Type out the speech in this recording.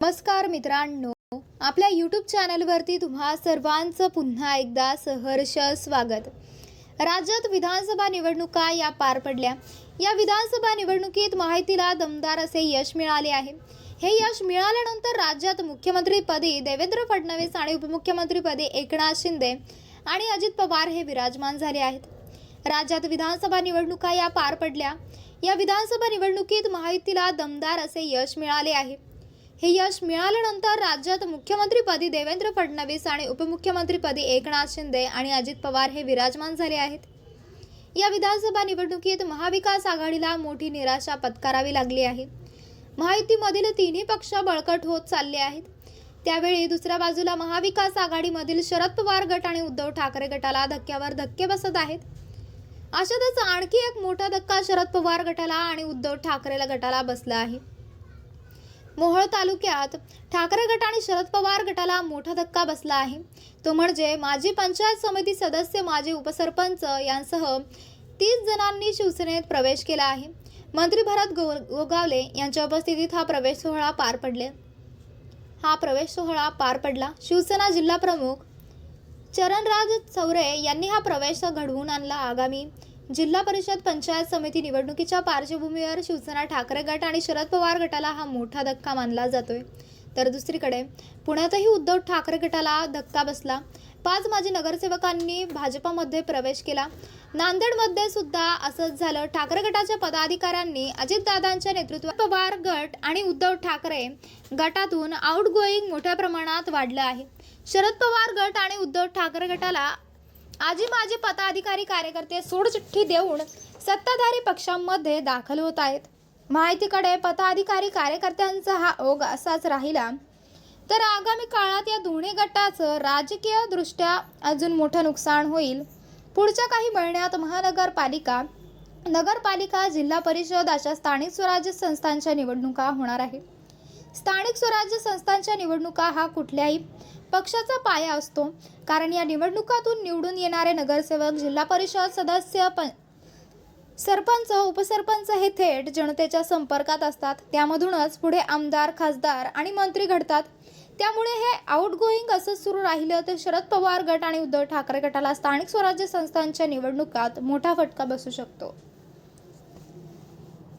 नमस्कार मित्रांनो आपल्या यूट्यूब चॅनलवरती तुम्हा सर्वांचं पुन्हा एकदा सहर्ष स्वागत. राज्यात विधानसभा निवडणुका या पार पडल्या. या विधानसभा निवडणुकीत माहितीला दमदार असे यश मिळाले आहे. हे यश मिळाल्यानंतर राज्यात मुख्यमंत्रीपदी देवेंद्र फडणवीस आणि उपमुख्यमंत्रीपदी एकनाथ शिंदे आणि अजित पवार हे विराजमान झाले आहेत. राज्यात विधानसभा निवडणुका या पार पडल्या. या विधानसभा निवडणुकीत माहितीला दमदार असे यश मिळाले आहे. हे यश मिळाल्यानंतर राज्यात मुख्यमंत्रीपदी देवेंद्र फडणवीस आणि उपमुख्यमंत्रीपदी एकनाथ शिंदे आणि अजित पवार हे विराजमान झाले आहेत. या विधानसभा निवडणुकीत महाविकास आघाडीला मोठी निराशा पत्करावी लागली आहे. महायुतीमधील तिन्ही पक्ष बळकट होत चालले आहेत. त्यावेळी दुसऱ्या बाजूला महाविकास आघाडीमधील शरद पवार गट आणि उद्धव ठाकरे गटाला धक्क्यावर धक्के बसत आहेत. अशातच आणखी एक मोठा धक्का शरद पवार गटाला आणि उद्धव ठाकरे गटाला बसला आहे. मोहोळ तालुक्यात ठाकरे गट आणि शरद पवार गटाला मोठा धक्का बसला आहे. तो म्हणजे माजी पंचायत समिती सदस्य माजी उपसरपंच यांसह तीस जणांनी शिवसेनेत प्रवेश केला आहे. मंत्री भरत गो गोगावले यांच्या उपस्थितीत हा प्रवेश सोहळा पार पडले. हा प्रवेश सोहळा पार पडला. शिवसेना जिल्हा प्रमुख चरणराज चौरे यांनी हा प्रवेश घडवून आणला. आगामी जिल्हा परिषद पंचायत समिती निवडणुकीच्या पार्श्वभूमीवर शिवसेना ठाकरे गट आणि शरद पवार गटाला हा मोठा धक्का मानला जातोय. तर दुसरीकडे पुण्यातही उद्धव ठाकरे गटाला धक्का बसला. पाच माजी नगरसेवकांनी भाजपमध्ये प्रवेश केला. नांदेडमध्ये सुद्धा असंच झालं. ठाकरे गटाच्या पदाधिकाऱ्यांनी अजितदादांच्या नेतृत्वात पवार गट आणि उद्धव ठाकरे गटातून आउटगोईंग मोठ्या प्रमाणात वाढलं आहे. शरद पवार गट आणि उद्धव ठाकरे गटाला आजी माजी पदाधिकारी कार्यकर्ते सोडचिठ्ठी देऊन सत्ताधारी पक्षांमध्ये दाखल होत आहेत. माहितीकडे पदाधिकारी कार्यकर्त्यांचा हा ओघ असाच राहिला. तर आगामी काळात या दोन्ही गटाचं राजकीय दृष्ट्या अजून मोठं नुकसान होईल. पुढच्या काही महिन्यात महानगरपालिका नगरपालिका जिल्हा परिषद अशा स्थानिक स्वराज्य संस्थांच्या निवडणुका होणार आहे स्थानिक स्वराज्य संस्थांच्या निवडणुका हा कुठल्याही पक्षाचा पाया असतो. कारण या निवडणुकातून निवडून येणारे नगरसेवक जिल्हा परिषद सदस्य पण सरपंच उपसरपंच हे थेट जनतेच्या संपर्कात असतात. त्यामधूनच पुढे आमदार खासदार आणि मंत्री घडतात. त्यामुळे हे आउटगोईंग असं सुरू राहिलं तर शरद पवार गट आणि उद्धव ठाकरे गटाला स्थानिक स्वराज्य संस्थांच्या निवडणुकात मोठा फटका बसू शकतो.